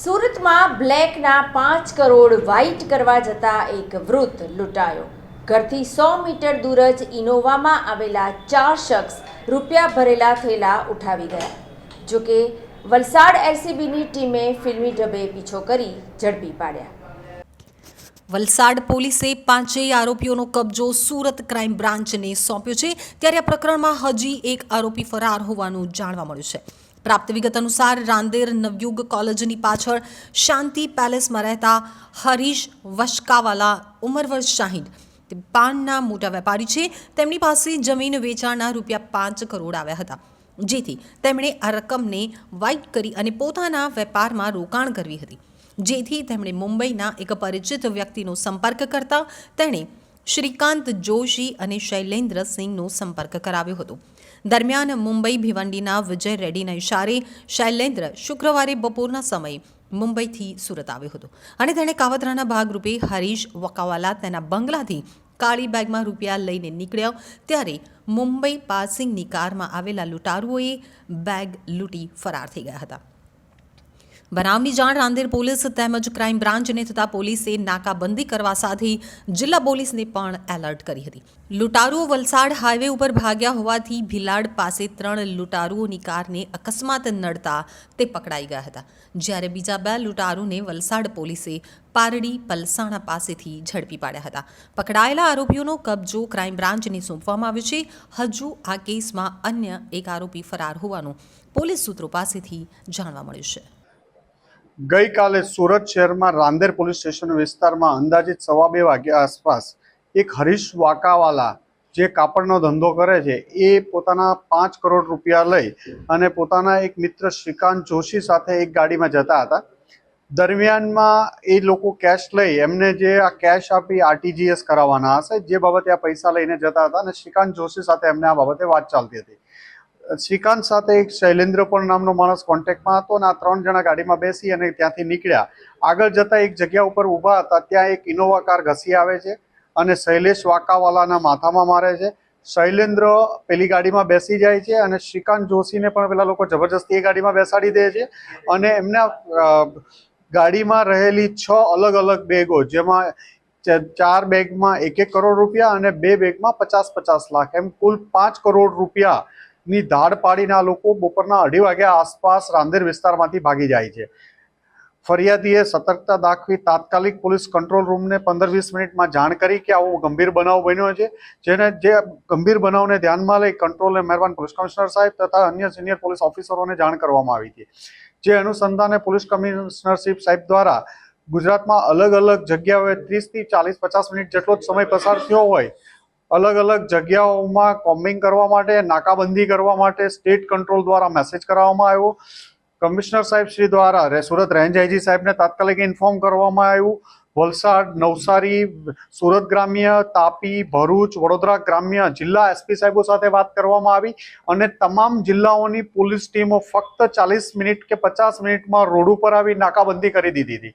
સુરતમાં બ્લેકના પાંચ કરોડ વ્હાઇટ કરવા જતા એક વૃદ્ધ લૂંટાયો. ઘરથી સો મીટર દૂર જ ઇનોવામાં આવેલા ચાર શખ્સ રૂપિયા ભરેલા થેલા ઉઠાવી ગયા. જોકે વલસાડ એલસીબીની ટીમે ફિલ્મી ઢબે પીછો કરી ઝડપી પાડ્યા. વલસાડ પોલીસે પાંચેય આરોપીઓનો કબજો સુરત ક્રાઇમ બ્રાન્ચને સોંપ્યો છે, ત્યારે આ પ્રકરણમાં હજી એક આરોપી ફરાર હોવાનું જાણવા મળ્યું છે. પ્રાપ્ત વિગત અનુસાર રાંદેર નવયુગ કોલેજની પાછળ શાંતિ પેલેસમાં રહેતા હરીશ વશકાવાલા ઉંમર વર્ષ સાહીઠ. પાનના મોટા વેપારી છે. તેમની પાસે જમીન વેચાણના રૂપિયા પાંચ કરોડ આવ્યા હતા. જેથી તેમણે આ રકમને વાઇટ કરી અને પોતાના વેપારમાં રોકાણ કરવી હતી. જેથી તેમણે મુંબઈના એક પરિચિત વ્યક્તિનો સંપર્ક કરતા તેણે શ્રીકાંત જોશી અને શૈલેન્દ્ર સિંહનો સંપર્ક કરાવ્યો હતો. દરમિયાન મુંબઈ ભિવંડીના વિજય રેડ્ડીના ઇશારે શૈલેન્દ્ર શુક્રવારે બપોરના સમયે મુંબઈથી સુરત આવ્યો હતો. અને તેણે કાવતરાના ભાગરૂપે હરીશ વકાવાલા તેના બંગલાથી કાળી બેગમાં રૂપિયા લઈને નીકળ્યો ત્યારે મુંબઈ પાસિંગની કારમાં આવેલા લૂંટારુઓએ બેગ લૂંટી ફરાર થઈ ગયા હતા. બનાવની જાણ રાંદેર પોલીસ તેમજ ક્રાઇમ બ્રાન્ચને થતાં પોલીસે નાકાબંધી કરવા સાથે જિલ્લા પોલીસને પણ એલર્ટ કરી હતી. લૂંટારુઓ વલસાડ હાઈવે ઉપર ભાગ્યા હોવાથી ભિલાડ પાસે ત્રણ લૂંટારુઓની કારને અકસ્માત નડતા તે પકડાઈ ગયા હતા. જ્યારે બીજા બે લૂંટારુને વલસાડ પોલીસે પારડી પલસાણા પાસેથી ઝડપી પાડ્યા હતા. પકડાયેલા આરોપીઓનો કબજો ક્રાઇમ બ્રાન્ચને સોંપવામાં આવ્યો છે. હજુ આ કેસમાં અન્ય એક આરોપી ફરાર હોવાનું પોલીસ સૂત્રો પાસેથી જાણવા મળ્યું છે. ગઈકાલે સુરત શહેરમાં રાંદેર પોલીસ સ્ટેશન વિસ્તારમાં અંદાજિત સવા બે વાગ્યા આસપાસ એક હરીશ વાકાવાલા જે કાપડનો ધંધો કરે છે, એ પોતાના પાંચ કરોડ રૂપિયા લઈ અને પોતાના એક મિત્ર શ્રીકાંત જોશી સાથે એક ગાડીમાં જતા હતા. દરમિયાનમાં એ લોકો કેશ લઈ એમને જે આ કેશ આપી આરટીજીએસ કરાવવાના હશે, જે બાબતે આ પૈસા લઈને જતા હતા અને શ્રીકાંત જોશી સાથે એમને આ બાબતે વાત ચાલતી હતી. શ્રીકાંત સાથે એક શૈલેન્દ્ર પણ નામનો માણસ કોન્ટેક્ટમાં હતો અને આ ત્રણ જણા ગાડીમાં બેસી અને ત્યાંથી નીકળ્યા. આગળ જતા એક જગ્યા ઉપર ઊભા હતા, ત્યાં એક ઇનોવા કાર ઘસી આવે છે અને શૈલેષ વાકાવાલાના માથામાં મારે છે. શૈલેન્દ્ર પેલી ગાડીમાં બેસી જાય છે અને શ્રીકાંત જોશીને પણ પેલા લોકો જબરજસ્તી એ ગાડીમાં બેસાડી દે છે અને એમના ગાડીમાં રહેલી છ અલગ અલગ બેગો, જેમાં ચાર બેગમાં એક એક કરોડ રૂપિયા અને બે બેગમાં પચાસ પચાસ લાખ, એમ કુલ પાંચ કરોડ રૂપિયા ની ધાડ પાડીને આ લોકો બપોરના અઢી વાગ્યા આસપાસ રાંદેર વિસ્તારમાંથી ભાગી જાય છે. ફરિયાદીએ સતર્કતા દાખવી તાત્કાલિક પોલીસ કંટ્રોલ રૂમને પંદર વીસ મિનિટમાં જાણ કરી કે આવો ગંભીર બનાવ બન્યો છે, જેને જે ગંભીર બનાવને ધ્યાનમાં લઈ કંટ્રોલને મહેરબાન પોલીસ કમિશનર સાહેબ તથા અન્ય સિનિયર પોલીસ ઓફિસરોને જાણ કરવામાં આવી હતી. જે અનુસંધાને પોલીસ કમિશનરશીપ સાહેબ દ્વારા ગુજરાતમાં અલગ અલગ જગ્યાઓએ ત્રીસથી ચાલીસ પચાસ મિનિટ જેટલો જ સમય પસાર થયો હોય અલગ અલગ જગ્યાઓમાં કોમ્બિંગ કરવા માટે, નાકાબંધી કરવા માટે સ્ટેટ કંટ્રોલ દ્વારા મેસેજ કરાવવામાં આવ્યો. કમિશનર સાહેબ શ્રી દ્વારા સુરત રેન્જ આઈજી સાહેબને તાત્કાલિક ઇન્ફોર્મ કરવામાં આવ્યું. વલસાડ, નવસારી, સુરત ગ્રામ્ય, તાપી, ભરૂચ, વડોદરા ગ્રામ્ય જિલ્લા એસપી સાહેબો સાથે વાત કરવામાં આવી અને તમામ જિલ્લાઓની પોલીસ ટીમો ફક્ત ચાલીસ મિનિટ કે પચાસ મિનિટમાં રોડ ઉપર આવી નાકાબંધી કરી દીધી હતી.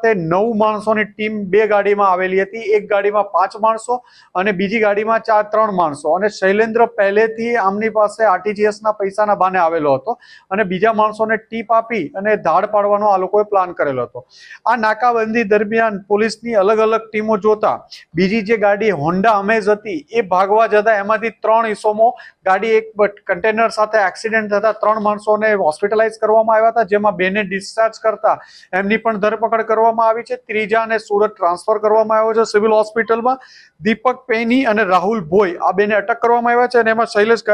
નવ માણસોની ટીમ બે ગાડીમાં આવેલી હતી. એક ગાડીમાં પાંચ માણસો અને બીજી ગાડીમાં ચાર, ત્રણ માણસો. અને શૈલેન્દ્ર પહેલેથી આમની પાસે આરટીજીએસના પૈસાના બાને આવેલો હતો અને બીજા માણસોને ટીપ આપી અને ધાડ પાડવાનો આ લોકોએ પ્લાન કરેલો હતો. આ નાકાબંધી દરમિયાન પોલીસની અલગ અલગ ટીમો જોતા બીજી જે ગાડી હોન્ડા અમેઝ હતી એ ભાગવા જતા એમાંથી ત્રણ ઇસોમો ગાડી એક કન્ટેનર સાથે એક્સિડન્ટ થતા ત્રણ માણસોને હોસ્પિટલાઇઝ કરવામાં આવ્યા હતા, જેમાં બેને ડિસ્ચાર્જ કરતા એમની પણ ધરપકડ કરવામાં આવી છે. ત્રીજાને સુરત ટ્રાન્સફર કરવામાં આવ્યો છે સિવિલ હોસ્પિટલમાં દીપક પેની અને રાહુલ ભોઈ આ બેને અટક કરવામાં આવ્યા છે અને એમાં શૈલેષ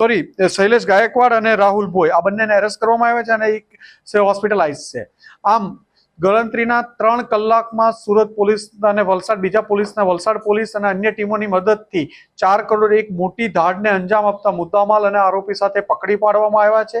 સોરી શૈલેષ ગાયકવાડ અને રાહુલ ભોઈ આ બંનેને એરેસ્ટ કરવામાં આવ્યા છે અને એક હોસ્પિટલાઇઝ છે. આમ, ગણતરીના ત્રણ કલાકમાં સુરત પોલીસ અને વલસાડ, બીજા પોલીસના વલસાડ પોલીસ અને અન્ય ટીમોની મદદથી ચાર કરોડ એક મોટી ધાડને અંજામ આપતા મુદ્દામાલ અને આરોપી સાથે પકડી પાડવામાં આવ્યા છે.